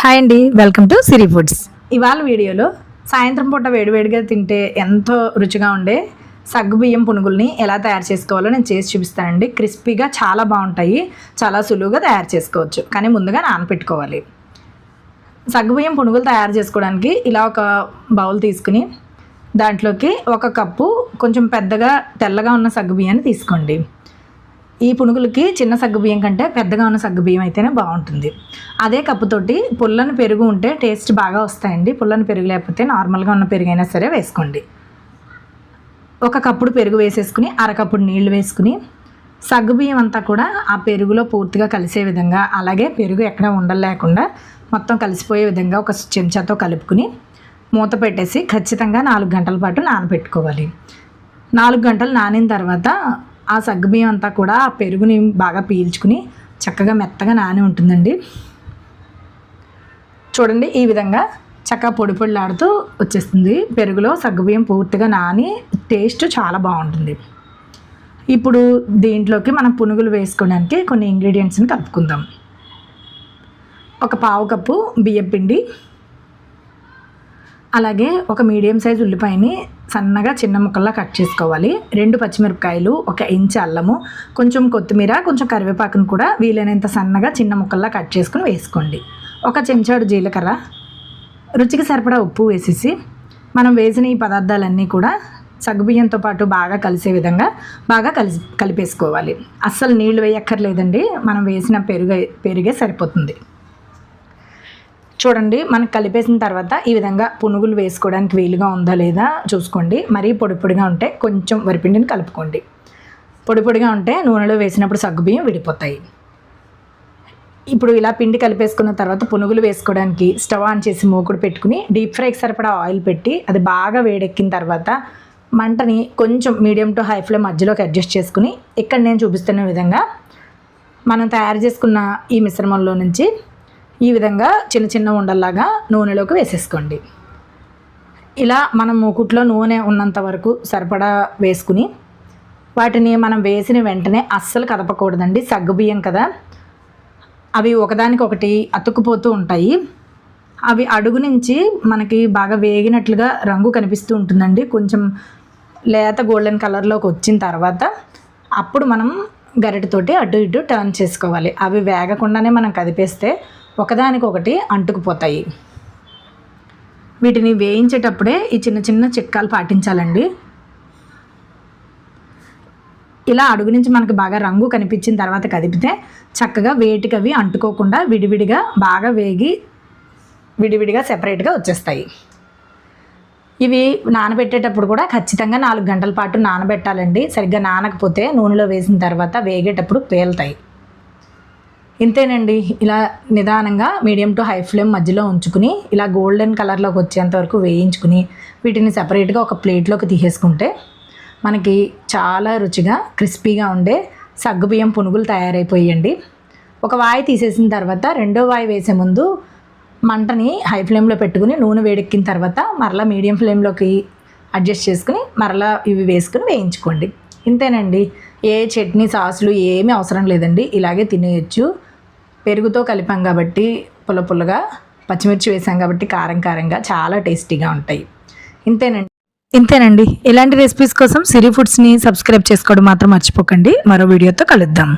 Hi అండి welcome to Siri foods ఇవాళ వీడియోలో సాయంత్రం పూట వేడివేడిగా తింటే ఎంతో రుచిగా ఉండే సగ్గు బియ్యం పునుగుల్ని ఎలా తయారు చేసుకోవాలో నేను చేసి చూపిస్తానండి. క్రిస్పీగా చాలా బాగుంటాయి చాలా సులువుగా తయారు చేసుకోవచ్చు. కానీ ముందుగా నానపెట్టుకోవాలి. సగ్గు బియ్యం పునుగులు తయారు చేసుకోవడానికి ఇలా ఒక బౌల్ తీసుకుని దాంట్లోకి ఒక కప్పు కొంచెం పెద్దగా తెల్లగా ఉన్న సగ్గు బియ్యాన్ని తీసుకోండి. ఈ పునుగులకి చిన్న సగ్గుబియ్యం కంటే పెద్దగా ఉన్న సగ్గుబియ్యం అయితేనే బాగుంటుంది. అదే కప్పుతోటి పుల్లని పెరుగు ఉంటే టేస్ట్ బాగా వస్తాయండి. పుల్లని పెరుగు లేకపోతే నార్మల్గా ఉన్న పెరుగు అయినా సరే వేసుకోండి. ఒక కప్పుడు పెరుగు వేసేసుకుని అరకప్పుడు నీళ్ళు వేసుకుని సగ్గుబియ్యం అంతా కూడా ఆ పెరుగులో పూర్తిగా కలిసే విధంగా అలాగే పెరుగు ఎక్కడ ఉండలేకుండా మొత్తం కలిసిపోయే విధంగా ఒక చెంచాతో కలుపుకుని మూత పెట్టేసి ఖచ్చితంగా నాలుగు గంటల పాటు నానబెట్టుకోవాలి. నాలుగు గంటలు నానిన తర్వాత ఆ సగ్గుబియ్యం అంతా కూడా ఆ పెరుగుని బాగా పీల్చుకుని చక్కగా మెత్తగా నాని ఉంటుందండి. చూడండి ఈ విధంగా చక్కగా పొడి పొడిలాడుతూ వచ్చేస్తుంది. పెరుగులో సగ్గుబియ్యం పూర్తిగా నాని టేస్ట్ చాలా బాగుంటుంది. ఇప్పుడు దీంట్లోకి మనం పునుగులు వేసుకోవడానికి కొన్ని ఇంగ్రీడియంట్స్ని కలుపుకుందాం. ఒక పావు కప్పు బియ్యం పిండి అలాగే ఒక మీడియం సైజ్ ఉల్లిపాయని సన్నగా చిన్న ముక్కల్లా కట్ చేసుకోవాలి. రెండు పచ్చిమిరపకాయలు ఒక ఇంచు అల్లము కొంచెం కొత్తిమీర కొంచెం కరివేపాకును కూడా వీలైనంత సన్నగా చిన్న ముక్కల్లా కట్ చేసుకుని వేసుకోండి. ఒక చెంచాడు జీలకర్ర రుచికి సరిపడా ఉప్పు వేసేసి మనం వేసిన ఈ పదార్థాలన్నీ కూడా సగ్గుబియ్యంతో పాటు బాగా కలిసే విధంగా బాగా కలిసి కలిపేసుకోవాలి. అస్సలు నీళ్ళు వేయక్కర్లేదండి మనం వేసిన పెరుగు పెరిగే సరిపోతుంది. చూడండి మనకు కలిపేసిన తర్వాత ఈ విధంగా పునుగులు వేసుకోవడానికి వీలుగా ఉందా లేదా చూసుకోండి. మరీ పొడి పొడిగా ఉంటే కొంచెం వరిపిండిని కలుపుకోండి. పొడి పొడిగా ఉంటే నూనెలో వేసినప్పుడు సగ్గుబియ్యం విడిపోతాయి. ఇప్పుడు ఇలా పిండి కలిపేసుకున్న తర్వాత పునుగులు వేసుకోవడానికి స్టవ్ ఆన్ చేసి మూకుడు పెట్టుకుని డీప్ ఫ్రైకి సరిపడా ఆయిల్ పెట్టి అది బాగా వేడెక్కిన తర్వాత మంటని కొంచెం మీడియం టు హై ఫ్లేమ్ మధ్యలోకి అడ్జస్ట్ చేసుకుని ఇక్కడ నేను చూపిస్తున్న విధంగా మనం తయారు చేసుకున్న ఈ మిశ్రమంలో నుంచి ఈ విధంగా చిన్న చిన్న ఉండల్లాగా నూనెలోకి వేసేసుకోండి. ఇలా మనం మూకుట్లో నూనె ఉన్నంత వరకు సరిపడా వేసుకుని వాటిని మనం వేసిన వెంటనే అస్సలు కదపకూడదండి. సగ్గుబియ్యం కదా. అవి ఒకదానికొకటి అతుక్కుపోతూ ఉంటాయి. అవి అడుగు నుంచి మనకి బాగా వేగినట్లుగా రంగు కనిపిస్తూ ఉంటుందండి. కొంచెం లేత గోల్డెన్ కలర్లోకి వచ్చిన తర్వాత అప్పుడు మనం గరిటతోటి అటు ఇటు టర్న్ చేసుకోవాలి. అవి వేగకుండానే మనం కదిపేస్తే ఒకదానికొకటి అంటుకుపోతాయి. వీటిని వేయించేటప్పుడే ఈ చిన్న చిన్న చిట్కాలు పాటించాలండి. ఇలా అడుగు నుంచి మనకు బాగా రంగు కనిపించిన తర్వాత కదిపితే చక్కగా వేటికవి అంటుకోకుండా విడివిడిగా బాగా వేగి విడివిడిగా సెపరేట్గా వచ్చేస్తాయి. ఇవి నానబెట్టేటప్పుడు కూడా ఖచ్చితంగా నాలుగు గంటల పాటు నానబెట్టాలండి. సరిగ్గా నానకపోతే నూనెలో వేసిన తర్వాత వేగేటప్పుడు పేలుతాయి. ఇంతేనండి. ఇలా నిదానంగా మీడియం టు హై ఫ్లేమ్ మధ్యలో ఉంచుకుని ఇలా గోల్డెన్ కలర్లోకి వచ్చేంత వరకు వేయించుకుని వీటిని సపరేట్గా ఒక ప్లేట్లోకి తీసేసుకుంటే మనకి చాలా రుచిగా క్రిస్పీగా ఉండే సగ్గుబియ్యం పునుగులు తయారైపోయండి. ఒక వాయి తీసేసిన తర్వాత రెండో వాయి వేసే ముందు మంటని హై ఫ్లేమ్లో పెట్టుకుని నూనె వేడెక్కిన తర్వాత మరలా మీడియం ఫ్లేమ్లోకి అడ్జస్ట్ చేసుకుని మరలా ఇవి వేసుకుని వేయించుకోండి. ఇంతేనండి. ఏ చట్నీ సాసులు ఏమీ అవసరం లేదండి. ఇలాగే తినేయచ్చు. పెరుగుతో కలిపాం కాబట్టి పుల్ల పుల్లగా పచ్చిమిర్చి వేసాం కాబట్టి కారం కారంగా చాలా టేస్టీగా ఉంటాయి. ఇంతేనండి. ఇంతేనండి. ఇలాంటి రెసిపీస్ కోసం సిరి ఫుడ్స్ని సబ్స్క్రైబ్ చేసుకోవడం మాత్రం మర్చిపోకండి. మరో వీడియోతో కలుద్దాం.